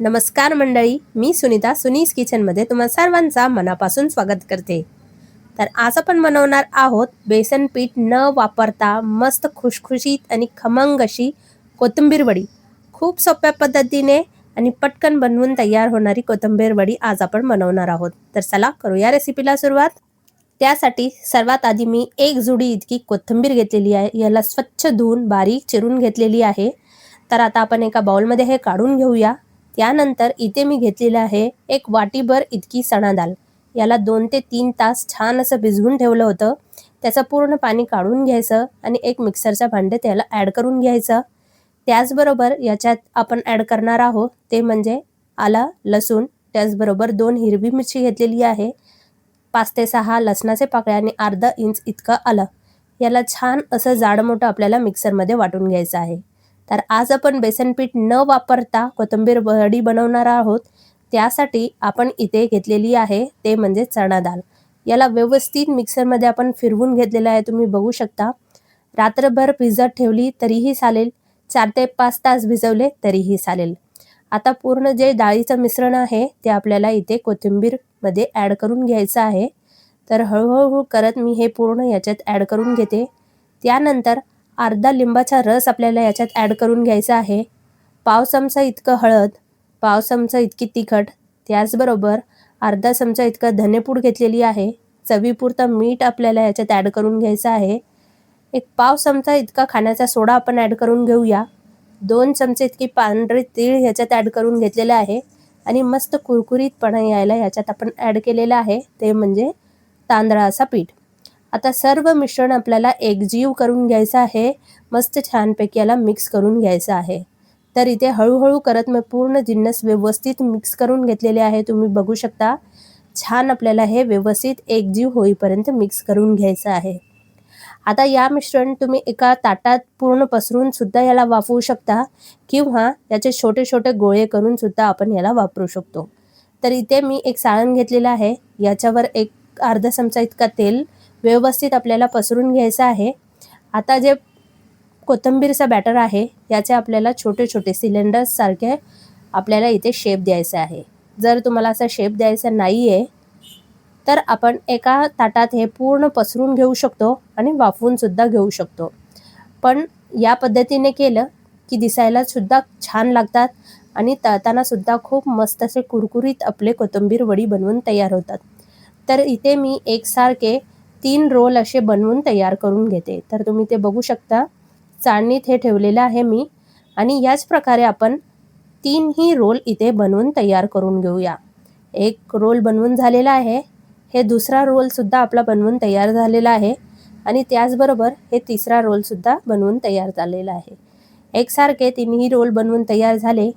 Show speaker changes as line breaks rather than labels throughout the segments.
नमस्कार मंडळी मी सुनीता सुनीस किचनमध्ये तुम्हा सर्वांचा मनापासून स्वागत करते. तर आज आपण बनवणार आहोत बेसन पीठ न वापरता मस्त खुशखुशीत आणि खमंग अशी कोथिंबीर वडी. खूप सोप्या पद्धतीने आणि पटकन बनवून तयार होणारी कोथिंबीर वडी आज आपण बनवणार आहोत. तर चला करूया रेसिपीला सुरुवात. त्यासाठी सर्वात आधी मी एक जुडी इतकी कोथिंबीर घेतलेली आहे. याला स्वच्छ धुवून बारीक चिरून घेतलेली आहे. तर आता आपण एका बाउलमध्ये हे काढून घेऊया. त्यानंतर इथे मी घेतलेलं आहे एक वाटीभर इतकी चणा दाल याला दोन ते तीन तास छान असं भिजवून ठेवलं होतं. त्याचं पूर्ण पाणी काढून घ्यायचं आणि एक मिक्सरच्या भांडे त्याला ॲड करून घ्यायचं. त्याचबरोबर याच्यात आपण ॲड करणार आहोत ते म्हणजे आला लसूण त्याचबरोबर दोन हिरवी मिरची घेतलेली आहे. पाच ते सहा लसणाचे पाकळ्या आणि अर्धा इंच इतकं आलं. याला छान असं जाड मोठं आपल्याला मिक्सरमध्ये वाटून घ्यायचं आहे. तर आज आपण बेसन पीठ न वापरता कोथिंबीर वडी बनवणार आहोत. त्यासाठी आपण इथे घेतलेली आहे ते म्हणजे चणा दाल. याला व्यवस्थित मिक्सरमध्ये आपण फिरवून घेतलेलं आहे तुम्ही बघू शकता. रात्रभर भिजत ठेवली तरीही चालेल. चार ते पाच तास भिजवले तरीही चालेल. आता पूर्ण जे डाळीचं मिश्रण आहे ते आपल्याला इथे कोथिंबीरमध्ये ॲड करून घ्यायचं आहे. तर हळूहळू करत मी हे पूर्ण याच्यात ॲड करून घेते. त्यानंतर अर्धा लिंबाचा रस आपल्याला याच्यात ॲड करून घ्यायचा आहे. पाव चमचा इतकं हळद पाव चमचा इतकी तिखट त्याचबरोबर अर्धा चमचा इतकं धनेपूड घेतलेली आहे. चवीपुरतं मीठ आपल्याला याच्यात ॲड करून घ्यायचं आहे. एक पाव चमचा इतका खाण्याचा सोडा आपण ॲड करून घेऊया. दोन चमचे इतकी पांढरे तीळ ह्याच्यात ॲड करून घेतलेले आहे. आणि मस्त कुरकुरीतपणा यायला याच्यात आपण ॲड केलेलं आहे. ते म्हणजे तांदळाचा पीठ. आता सर्व मिश्रण आपल्याला एकजीव करून घ्यायचं आहे. मस्त छानपैकी याला मिक्स करून घ्यायचं आहे. तर इथे हळूहळू करत मी पूर्ण जिन्नस व्यवस्थित मिक्स करून घेतलेले आहे. तुम्ही बघू शकता. छान आपल्याला हे व्यवस्थित एकजीव होईपर्यंत मिक्स करून घ्यायचं आहे. आता या मिश्रण तुम्ही एका ताटात पूर्ण पसरून सुद्धा याला वापरू शकता किंवा याचे छोटे छोटे गोळे करून सुद्धा आपण याला वापरू शकतो. तर इथे मी एक साळण घेतलेलं आहे. याच्यावर एक अर्धा चमचा इतका तेल व्यवस्थित आपल्याला पसरून घ्यायचं आहे. आता जे कोथिंबीरचा बॅटर आहे याचे आपल्याला छोटे छोटे सिलेंडर्ससारखे आपल्याला इथे शेप द्यायचा आहे. जर तुम्हाला असा शेप द्यायचा नाही आहे तर आपण एका ताटात हे पूर्ण पसरून घेऊ शकतो आणि वाफवूनसुद्धा घेऊ शकतो. पण या पद्धतीने केलं की दिसायला सुद्धा छान लागतात आणि तळतानासुद्धा खूप मस्त असे कुरकुरीत आपले कोथिंबीर वडी बनवून तयार होतात. तर इथे मी एकसारखे तीन रोल असे बनवून तयार करून घेते. तर तुम्ही ते बघू शकता. चाळणीत हे ठेवलेलं आहे मी. आणि याच प्रकारे आपण तीनही रोल इथे बनवून तयार करून घेऊया. एक रोल बनवून झालेला आहे. हे दुसरा रोलसुद्धा आपला बनवून तयार झालेला आहे. आणि त्याचबरोबर हे तिसरा रोलसुद्धा बनवून तयार झालेला आहे. एकसारखे तिन्ही रोल बनवून तयार झाले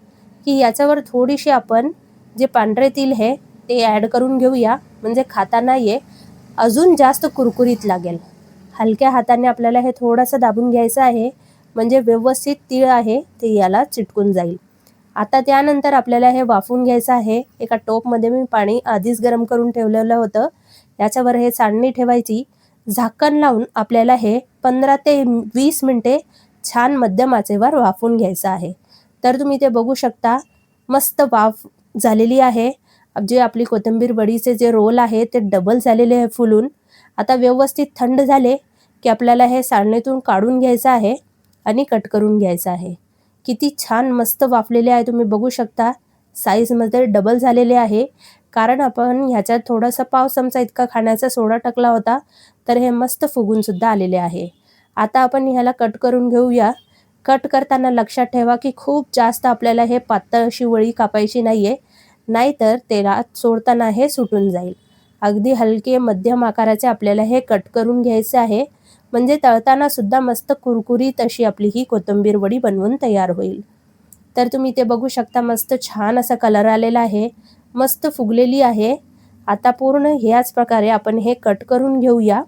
की याच्यावर थोडीशी आपण जे पांढरे तिल आहे ते ॲड करून घेऊया. म्हणजे खाताना ये अजून जास्त कुरकुरीत लागेल. हलक्या हाताने आपल्याला हे थोडंसं दाबून घ्यायचं आहे. म्हणजे व्यवस्थित तीळ आहे ते याला चिटकून जाईल. आता त्यानंतर आपल्याला हे वाफून घ्यायचं आहे. एका टोपमध्ये मी पाणी आधीच गरम करून ठेवलेलं होतं. याच्यावर हे सांडणी ठेवायची. झाकण लावून आपल्याला हे पंधरा ते वीस मिनटे छान मध्यम आचेवर वाफून घ्यायचं आहे. तर तुम्ही ते बघू शकता. मस्त वाफ झालेली आहे. जे आपली कोथिंबीर वडीचे जे रोल आहे ते डबल झालेले आहे फुलून. आता व्यवस्थित थंड झाले की आपल्याला हे सारणीतून काढून घ्यायचं आहे आणि कट करून घ्यायचं आहे. किती छान मस्त वाफलेले आहे तुम्ही बघू शकता. साईजमध्ये डबल झालेले आहे. कारण आपण ह्याच्यात थोडासा पाव चमचा इतका खाण्याचा सोडा टाकला होता तर हे मस्त फुगूनसुद्धा आलेले आहे. आता आपण ह्याला कट करून घेऊया. कट करताना लक्षात ठेवा की खूप जास्त आपल्याला हे पातळ अशी वळी कापायची नाही आहे नाहीतर तेलात सोडताना हे सुटून जाईल. अगदी हलके मध्यम आकाराचे आपल्याला हे कट करून घ्यायचे आहे. म्हणजे तळताना सुद्धा मस्त कुरकुरीत अशी आपली ही कोथिंबीर वडी बनवून तयार होईल. तर तुम्ही ते बघू शकता मस्त छान असा कलर आलेला आहे. मस्त फुगलेली आहे. आता पूर्ण ह्याच प्रकारे आपण हे कट करून घेऊया.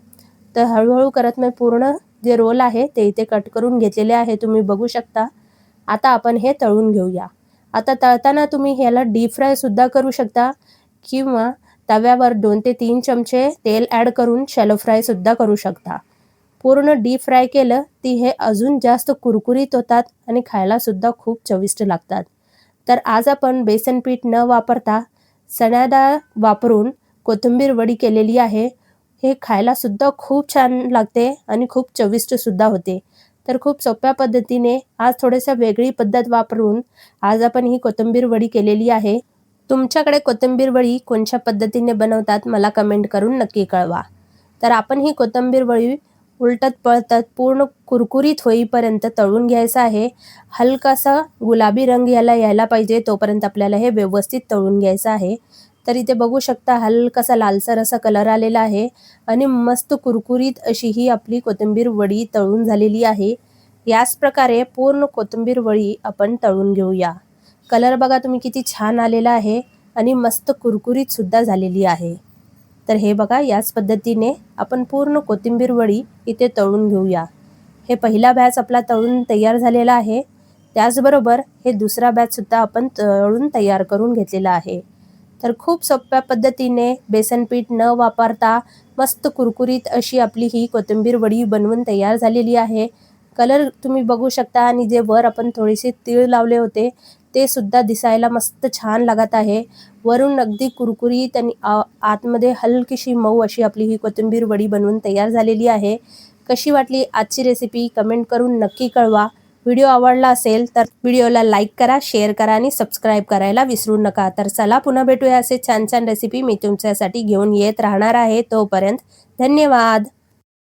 तर हळूहळू करत मी पूर्ण जे रोल आहे ते इथे कट करून घेतलेले आहे तुम्ही बघू शकता. आता आपण हे तळून घेऊया. आता तळताना तुम्ही ह्याला डीप फ्रायसुद्धा करू शकता. किंवा तव्यावर दोन ते तीन चमचे तेल ॲड करून शॅलो फ्रायसुद्धा करू शकता. पूर्ण डीप फ्राय केलं ती हे अजून जास्त कुरकुरीत होतात आणि खायलासुद्धा खूप चविष्ट लागतात. तर आज आपण बेसन पीठ न वापरता चणा डाळ वापरून कोथिंबीर वडी केलेली आहे. हे खायला सुद्धा खूप छान लागते आणि खूप चविष्ट सुद्धा होते. तर खूप सोप्या पद्धतीने आज थोडंसं वेगळी पद्धत वापरून आज आपण ही कोथिंबीर वडी केलेली आहे. तुमच्याकडे कोथिंबीर वडी कोणत्या पद्धतीने बनवतात मला कमेंट करून नक्की कळवा. तर आपण ही कोथिंबीर वडी उलटत पळतत पूर्ण कुरकुरीत होईपर्यंत तळून घ्यायचं आहे. हलकासा गुलाबी रंग याला यायला पाहिजे तोपर्यंत आपल्याला हे व्यवस्थित तळून घ्यायचं आहे. तर इथे बघू शकता हलकासा लालसर असा कलर आलेला आहे. आणि मस्त कुरकुरीत अशी ही आपली कोथिंबीर वडी तळून झालेली आहे. याच प्रकारे पूर्ण कोथिंबीर वडी आपण तळून घेऊया. कलर बघा तुम्ही किती छान आलेला आहे. आणि मस्त कुरकुरीत सुद्धा झालेली आहे. तर हे बघा याच पद्धतीने आपण पूर्ण कोथिंबीर वडी इथे तळून घेऊया. हे पहिला बॅच आपला तळून तयार झालेला आहे. त्याचबरोबर हे दुसरा बॅचसुद्धा आपण तळून तयार करून घेतलेला आहे. तर खूप सोप्या पद्धतीने बेसनपीठ न वापरता मस्त कुरकुरीत अशी आपली ही कोथिंबीर वडी बनवून तयार झालेली आहे. कलर तुम्ही बघू शकता आणि जे वर आपण थोडेसे तीळ लावले होते ते सुद्धा दिसायला मस्त छान लागत आहे. वरून अगदी कुरकुरीत आणि आतमध्ये हलकीशी मऊ अशी आपली ही कोथिंबीर वडी बनवून तयार झालेली आहे. कशी वाटली आजची रेसिपी कमेंट करून नक्की कळवा. व्हिडिओ आवडला असेल तर व्हिडिओला लाईक करा शेअर करा आणि सबस्क्राईब करायला विसरू नका. तर चला पुन्हा भेटूया असे छान छान रेसिपी मी तुमच्यासाठी घेऊन येत राहणार आहे. तोपर्यंत धन्यवाद.